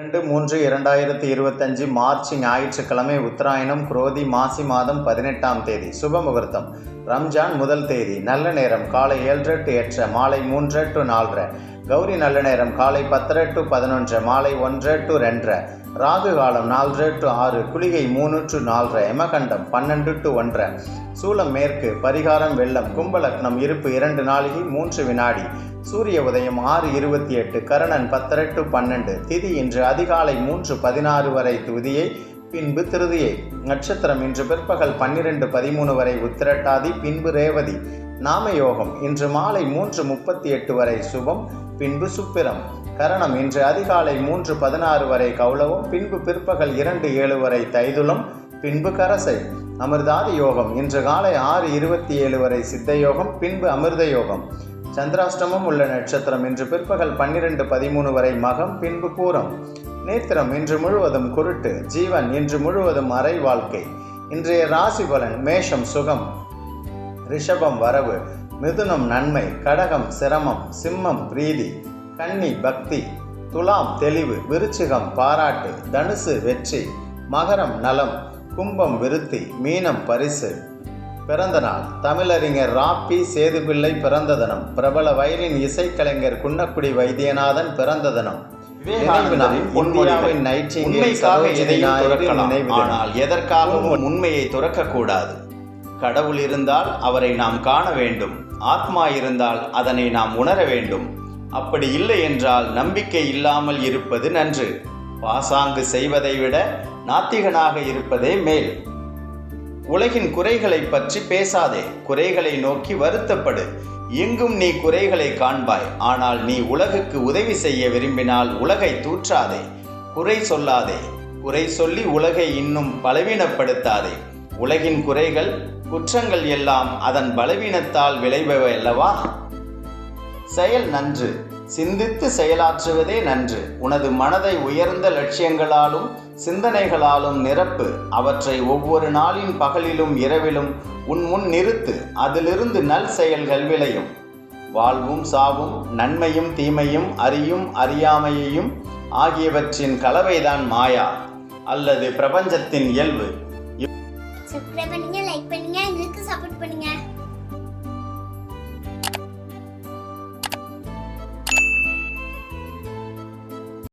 இரண்டு மூன்று இரண்டாயிரத்தி இருபத்தஞ்சு மார்ச் ஞாயிற்றுக்கிழமை உத்தராயணம் குரோதி மாசி மாதம் பதினெட்டாம் தேதி. சுப முகூர்த்தம். ரம்ஜான் முதல் தேதி. நல்ல நேரம். காலை ஏழரை டு எட்டரை மாலை மூன்று டு நாலரை. கௌரி நல்ல நேரம். காலை பத்தரை டு பதினொன்று மாலை ஒன்றரை டு ரெண்டரை ராகு காலம் நாலரை டு ஆறு குளிகை மூணு டு நாலரை எமகண்டம் பன்னெண்டு டு ஒன்றரை சூலம் மேற்கு பரிகாரம் வெள்ளம் கும்பலக்னம் இருப்பு இரண்டு நாளிகை மூன்று வினாடி சூரிய உதயம் ஆறு இருபத்தி எட்டு கரணன் பத்தரை டு பன்னெண்டு திதி இன்று அதிகாலை மூன்று பதினாறு வரை துதியை பின்பு திருதியை. நட்சத்திரம் இன்று பிற்பகல் பன்னிரண்டு பதிமூணு வரை உத்திரட்டாதி பின்பு ரேவதி. நாமயோகம் இன்று மாலை மூன்று முப்பத்தி எட்டு வரை சுபம் பின்பு சுப்பிரம். கரணம் இன்று அதிகாலை மூன்று பதினாறு வரை கௌளவம் பின்பு பிற்பகல் இரண்டு ஏழு வரை தைதுளம் பின்பு கரசை. அமிர்தாதி யோகம் இன்று காலை ஆறு இருபத்தி ஏழு வரை சித்த யோகம் பின்பு அமிர்த யோகம் சந்திராஷ்டமம் உள்ள நட்சத்திரம் இன்று பிற்பகல் பன்னிரண்டு பதிமூணு வரை மகம் பின்பு பூரம். நேத்திரம் இன்று முழுவதும் குருட்டு ஜீவன் இன்று முழுவதும் அரை வாழ்க்கை. இன்றைய ராசி பலன் மேஷம் சுகம். ரிஷபம் வரவு மிதுனம் நன்மை கடகம் சிரமம் சிம்மம் பிரீதி கன்னி பக்தி துலாம் தெளிவு விருச்சிகம் பாராட்டு தனுசு வெற்றி மகரம் நலம் கும்பம் விருத்தி மீனம் பரிசு. பிறந்த நாள் தமிழறிஞர் ராப்பி சேதுபிள்ளை பிறந்த தினம் பிரபல வயலின் இசைக்கலைஞர் குன்னக்குடி வைத்தியநாதன் பிறந்த தினம். உண்மைக்காக எதையும் துறக்கலாம். நினைவு தினம். ஆனால் எதற்காகவும் உண்மையை துறக்கக்கூடாது. கடவுள் இருந்தால் அவரை நாம் காண வேண்டும். ஆத்மா இருந்தால் அதனை நாம் உணர வேண்டும். அப்படி இல்லை என்றால் நம்பிக்கை இல்லாமல் இருப்பது நன்று. பாசாங்கு செய்வதை விட நாத்திகனாக இருப்பதே மேல். உலகின் குறைகளை பற்றி பேசாதே. குறைகளை நோக்கி வருத்தப்படு. எங்கும் நீ குறைகளை காண்பாய். ஆனால் நீ உலகுக்கு உதவி செய்ய விரும்பினால் உலகை தூற்றாதே. குறை சொல்லாதே. குறை சொல்லி உலகை இன்னும் பலவீனப்படுத்தாதே. உலகின் குறைகள் குற்றங்கள் எல்லாம் அதன் பலவீனத்தால் விளைபவை அல்லவா? செயல் நன்று. சிந்தித்து செயலாற்றுவதே நன்று. உனது மனதை உயர்ந்த லட்சியங்களாலும் சிந்தனைகளாலும் நிரப்பு. அவற்றை ஒவ்வொரு நாளின் பகலிலும் இரவிலும் உன் முன் நிறுத்து. அதிலிருந்து நல் செயல்கள் விளையும். வாழ்வும் சாவும் நன்மையும் தீமையும் அறியும் அறியாமையையும் ஆகியவற்றின் கலவைதான் மாயா அல்லது பிரபஞ்சத்தின் இயல்பு. பண்ணுங்க லைக் பண்ணுங்க எங்களுக்கு சப்போர்ட் பண்ணுங்க.